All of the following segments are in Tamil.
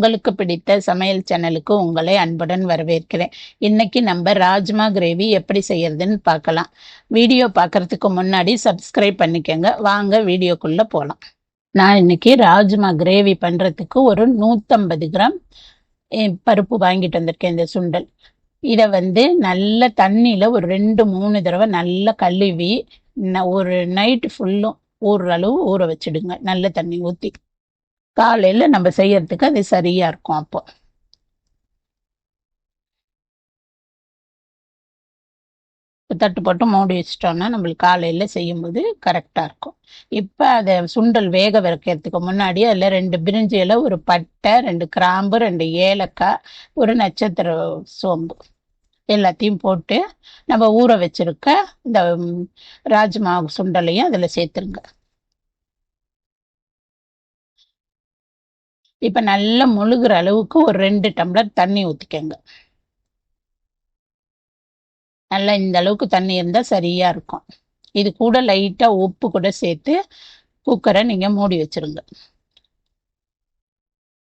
உங்களுக்கு பிடித்த சமையல் சேனலுக்கு உங்களை அன்புடன் வரவேற்கிறேன். இன்னைக்கு நம்ம ராஜ்மா கிரேவி எப்படி செய்யறதுன்னு பார்க்கலாம். வீடியோ பார்க்கறதுக்கு முன்னாடி சப்ஸ்கிரைப் பண்ணிக்கோங்க. வாங்க வீடியோக்குள்ள போகலாம் நான் இன்னைக்கு ராஜ்மா கிரேவி பண்றதுக்கு ஒரு நூற்றம்பது கிராம் பருப்பு வாங்கிட்டு வந்திருக்கேன் இந்த சுண்டல். இதை வந்து நல்ல தண்ணியில் ஒரு ரெண்டு மூணு தடவை நல்லா கழுவி ந- ஒரு நைட்டு ஃபுல்லும் ஊறுற அளவு ஊற வச்சிடுங்க. நல்ல தண்ணி ஊற்றி காலையில் நம்ம செய்யறதுக்கு அது சரியா இருக்கும் அப்போ. தட்டு போட்டு மூடி வச்சிட்டோம்னா நம்மளுக்கு காலையில் செய்யும்போது கரெக்டாக இருக்கும். இப்போ அதை சுண்டல் வேக வைக்கிறதுக்கு முன்னாடி அதில் ரெண்டு பிரிஞ்சி இலை ஒரு பட்டை ரெண்டு கிராம்பு ரெண்டு ஏலக்காய் ஒரு நட்சத்திர சோம்பு எல்லாத்தையும் போட்டு நம்ம ஊற வச்சிருக்க இந்த ராஜ்மா சுண்டலையும் அதில் சேர்த்துருங்க. இப்போ நல்லா முழுகிற அளவுக்கு ஒரு ரெண்டு டம்ளர் தண்ணி ஊற்றிக்கங்க நல்லா இந்த அளவுக்கு தண்ணி இருந்தால் சரியாக இருக்கும். இது கூட லைட்டாக உப்பு கூட சேர்த்து குக்கரை நீங்கள் மூடி வச்சிருங்க.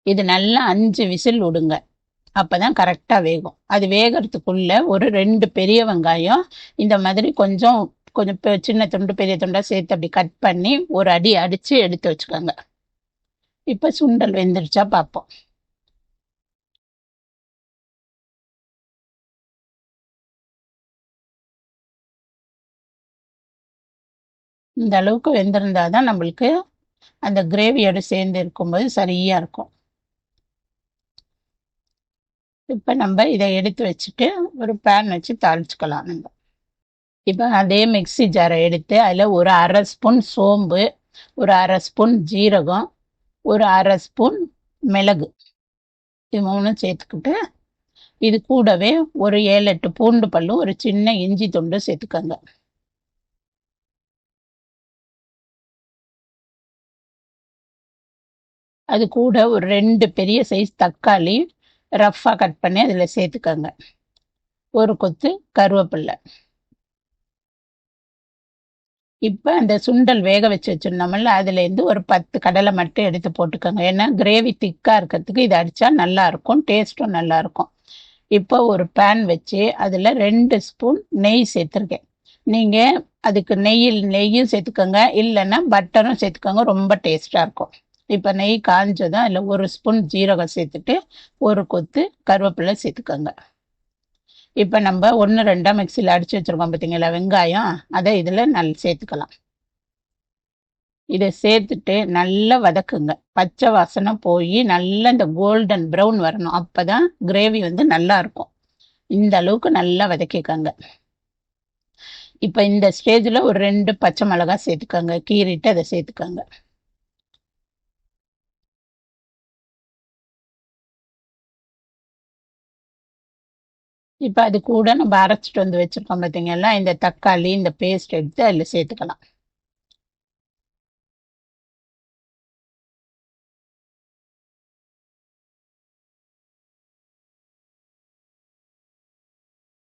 இது நல்லா அஞ்சு விசில் விடுங்க. அப்போ தான் கரெக்டாக வேகும். அது வேகிறதுக்குள்ளே ஒரு ரெண்டு பெரிய வெங்காயம் இந்த மாதிரி கொஞ்சம் கொஞ்சம் சின்ன துண்டு பெரிய துண்டாக சேர்த்து அப்படி கட் பண்ணி ஒரு அடி அடித்து எடுத்து வச்சுக்கோங்க. இப்போ சுண்டல் வெந்துருச்சா பார்ப்போம் இந்த அளவுக்கு வெந்திருந்தாதான் நம்மளுக்கு அந்த கிரேவியோட சேர்ந்து இருக்கும்போது சரியாக இருக்கும். இப்போ நம்ம இதை எடுத்து வச்சுட்டு ஒரு பேன் வச்சு தாளிச்சுக்கலாம் நம்ம. இப்போ அதே மிக்ஸி ஜாரை எடுத்து அதில் ஒரு அரை ஸ்பூன் சோம்பு ஒரு அரை ஸ்பூன் ஜீரகம் ஒரு அரை ஸ்பூன் மிளகு. இது மூணும் சேர்த்துக்கிட்டு இது கூடவே ஒரு ஏழு எட்டு பூண்டு பல்லும் ஒரு சின்ன இஞ்சி துண்டு சேர்த்துக்கோங்க. அது கூட ஒரு ரெண்டு பெரிய சைஸ் தக்காளி ரஃப்பாக கட் பண்ணி அதில் சேர்த்துக்கோங்க. ஒரு கொத்து கருவேப்பில்லை. இப்போ அந்த சுண்டல் வேக வச்சு வச்சிருந்தோம்ல அதுலேருந்து ஒரு பத்து கடலை மட்டும் எடுத்து போட்டுக்கோங்க. ஏன்னா கிரேவி திக்காக இருக்கிறதுக்கு இது அடித்தா நல்லாயிருக்கும் டேஸ்ட்டும் நல்லா இருக்கும். இப்போ ஒரு பேன் வச்சு அதில் ரெண்டு ஸ்பூன் நெய் சேர்த்துருக்கேன். நீங்கள் அதுக்கு நெய்யில் நெய்யும் சேர்த்துக்கோங்க. இல்லைன்னா பட்டரும் சேர்த்துக்கோங்க ரொம்ப டேஸ்ட்டாக இருக்கும். இப்போ நெய் காஞ்சதும் அதில் ஒரு ஸ்பூன் ஜீரகம் சேர்த்துட்டு ஒரு கொத்து கருவேப்பிலை சேர்த்துக்கோங்க. இப்போ நம்ம ஒன்று ரெண்டாக மிக்சியில் அடித்து வச்சுருக்கோம் பார்த்தீங்களா வெங்காயம் அதை இதில் நல் சேர்த்துக்கலாம். இதை சேர்த்துட்டு நல்லா வதக்குங்க. பச்சை வாசனை போய் நல்லா இந்த கோல்டன் ப்ரௌன் வரணும். அப்போ தான் கிரேவி வந்து நல்லா இருக்கும். இந்த அளவுக்கு நல்லா வதக்கிக்கோங்க. இப்போ இந்த ஸ்டேஜில் ஒரு ரெண்டு பச்சை மிளகா சேர்த்துக்கோங்க. கீறிட்டு அதை சேர்த்துக்கோங்க. இப்போ அது கூட நம்ம அரைச்சிட்டு வந்து வச்சுருக்கோம் பார்த்தீங்கன்னா இந்த தக்காளி இந்த பேஸ்ட் எடுத்து அதில் சேர்த்துக்கலாம்.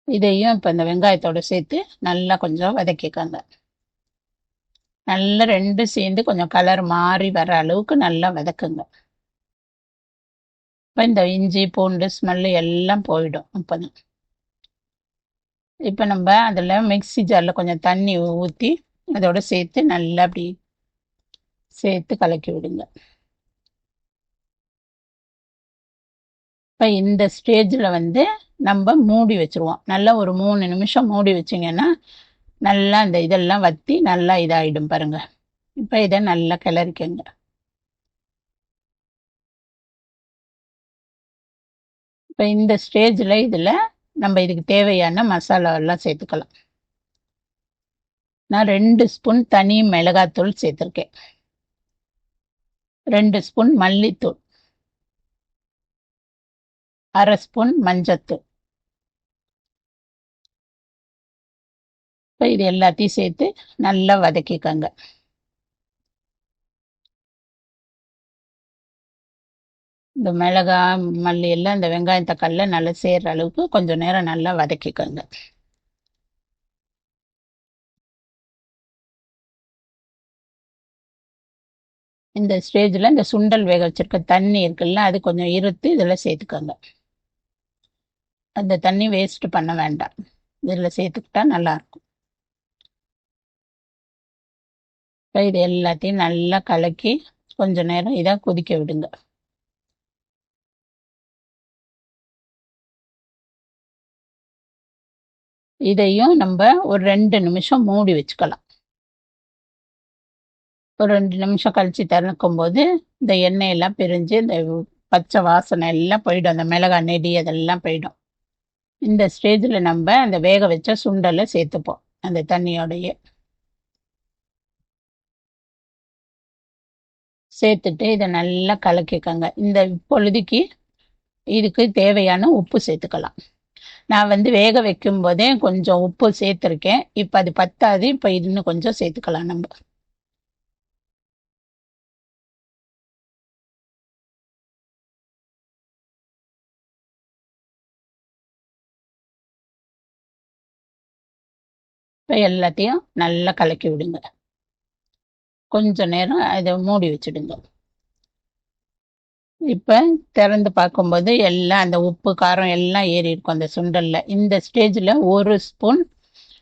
இதையும் இப்போ இந்த வெங்காயத்தோட சேர்த்து நல்லா கொஞ்சம் வதக்கிக்கோங்க. நல்லா ரெண்டும் சேர்ந்து கொஞ்சம் கலர் மாறி வர அளவுக்கு நல்லா வதக்குங்க. இப்போ இந்த இஞ்சி பூண்டு ஸ்மெல்லு எல்லாம் போயிடும் அப்போதான். இப்போ நம்ம அதில் மிக்ஸி ஜாரில் கொஞ்சம் தண்ணி ஊற்றி அதோட சேர்த்து நல்லா அப்படி சேர்த்து கலக்கி விடுங்க. இப்போ இந்த ஸ்டேஜில் வந்து நம்ம மூடி வச்சிருவோம். நல்லா ஒரு மூணு நிமிஷம் மூடி வச்சிங்கன்னா நல்லா அந்த இதெல்லாம் வற்றி நல்லா இதாகிடும் பாருங்க. இப்போ இதை நல்லா கிளறிக்கங்க. இப்போ இந்த ஸ்டேஜில் இதில் நம்ம இதுக்கு தேவையான மசாலா எல்லாம் சேர்த்துக்கலாம். நான் ரெண்டு ஸ்பூன் தனி மிளகாத்தூள் சேர்த்துருக்கேன். ரெண்டு ஸ்பூன் மல்லித்தூள். அரை ஸ்பூன் மஞ்சத்தூள். இப்போ இது எல்லாத்தையும் சேர்த்து நல்லா வதக்கிக்கோங்க. இந்த மிளகாய் மல்லி எல்லாம் இந்த வெங்காயம் தக்காளியில் நல்லா சேர்ற அளவுக்கு கொஞ்சம் நேரம் நல்லா வதக்கிக்கோங்க. இந்த ஸ்டேஜில் இந்த சுண்டல் வேக வச்சிருக்க தண்ணி இருக்குல்ல அது கொஞ்சம் இருத்து இதில் சேர்த்துக்கோங்க. அந்த தண்ணி வேஸ்ட் பண்ண வேண்டாம். இதில் சேர்த்துக்கிட்டா நல்லாயிருக்கும் இப்போ இது எல்லாத்தையும் நல்லா கலக்கி கொஞ்ச நேரம் இதை கொதிக்க விடுங்க. இதையும் நம்ம ஒரு ரெண்டு நிமிஷம் மூடி வச்சுக்கலாம். ஒரு ரெண்டு நிமிஷம் கழிச்சு திறக்கும் போது இந்த எண்ணெயெல்லாம் பிரிஞ்சு இந்த பச்சை வாசனை எல்லாம் போயிடும். அந்த மிளகாய் நெடி அதெல்லாம் போயிடும். இந்த ஸ்டேஜில் நம்ம அந்த வேக வச்ச சுண்டலை சேர்த்துப்போம். அந்த தண்ணியோடைய. சேர்த்துட்டு இதை நல்லா கலக்கிக்கோங்க. இந்த பொழுதுக்கு இதுக்கு தேவையான உப்பு சேர்த்துக்கலாம். நான் வந்து வேக வைக்கும் போதே கொஞ்சம் உப்பு சேர்த்துருக்கேன். இப்போ அது பத்தாது. இப்போ இன்னும் கொஞ்சம் சேர்த்துக்கலாம் நம்ம. இப்போ எல்லாத்தையும் நல்லா கலக்கி விடுங்க. கொஞ்ச நேரம் அதை மூடி வச்சுடுங்க. இப்போ திறந்து பார்க்கும்போது எல்லாம் அந்த உப்பு காரம் எல்லாம் ஏறி இருக்கும் அந்த சுண்டலில். இந்த ஸ்டேஜில் ஒரு ஸ்பூன்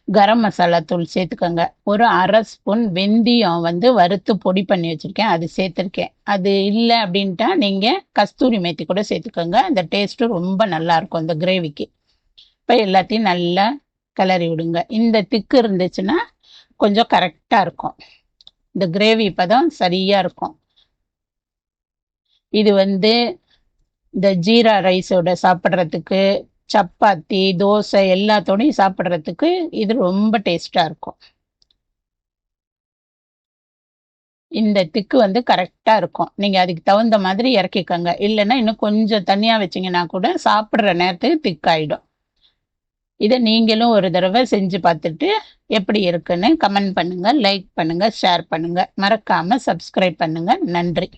கரம் மசாலா தூள் சேர்த்துக்கோங்க. ஒரு அரை ஸ்பூன் வெந்தயம் வந்து வறுத்து பொடி பண்ணி வச்சுருக்கேன். அது சேர்த்துருக்கேன். அது இல்லை அப்படின்ட்டா நீங்கள் கஸ்தூரி மேத்தி கூட சேர்த்துக்கோங்க. அந்த டேஸ்ட்டு ரொம்ப நல்லாயிருக்கும் அந்த கிரேவிக்கு. இப்போ எல்லாத்தையும் நல்லா கிளறி விடுங்க. இந்த திக்கு இருந்துச்சுன்னா கொஞ்சம் கரெக்டாக இருக்கும். இந்த கிரேவி பதம் சரியாக இருக்கும். இது வந்து இந்த ஜீரா ரைஸோட சாப்பிட்றதுக்கு சப்பாத்தி தோசை எல்லாத்தோடையும் சாப்பிட்றதுக்கு இது ரொம்ப டேஸ்டாக இருக்கும். இந்த திக்கு வந்து கரெக்டாக இருக்கும். நீங்கள் அதுக்கு தகுந்த மாதிரி இறக்கிக்கோங்க. இல்லைன்னா இன்னும் கொஞ்சம் தனியாக வச்சிங்கன்னா கூட சாப்பிட்ற நேரத்துக்கு திக்காயிடும். இதை நீங்களும் ஒரு தடவை செஞ்சு பார்த்துட்டு எப்படி இருக்குன்னு கமெண்ட் பண்ணுங்கள் லைக் பண்ணுங்கள் ஷேர் பண்ணுங்கள் மறக்காமல் சப்ஸ்கிரைப் பண்ணுங்கள் நன்றி.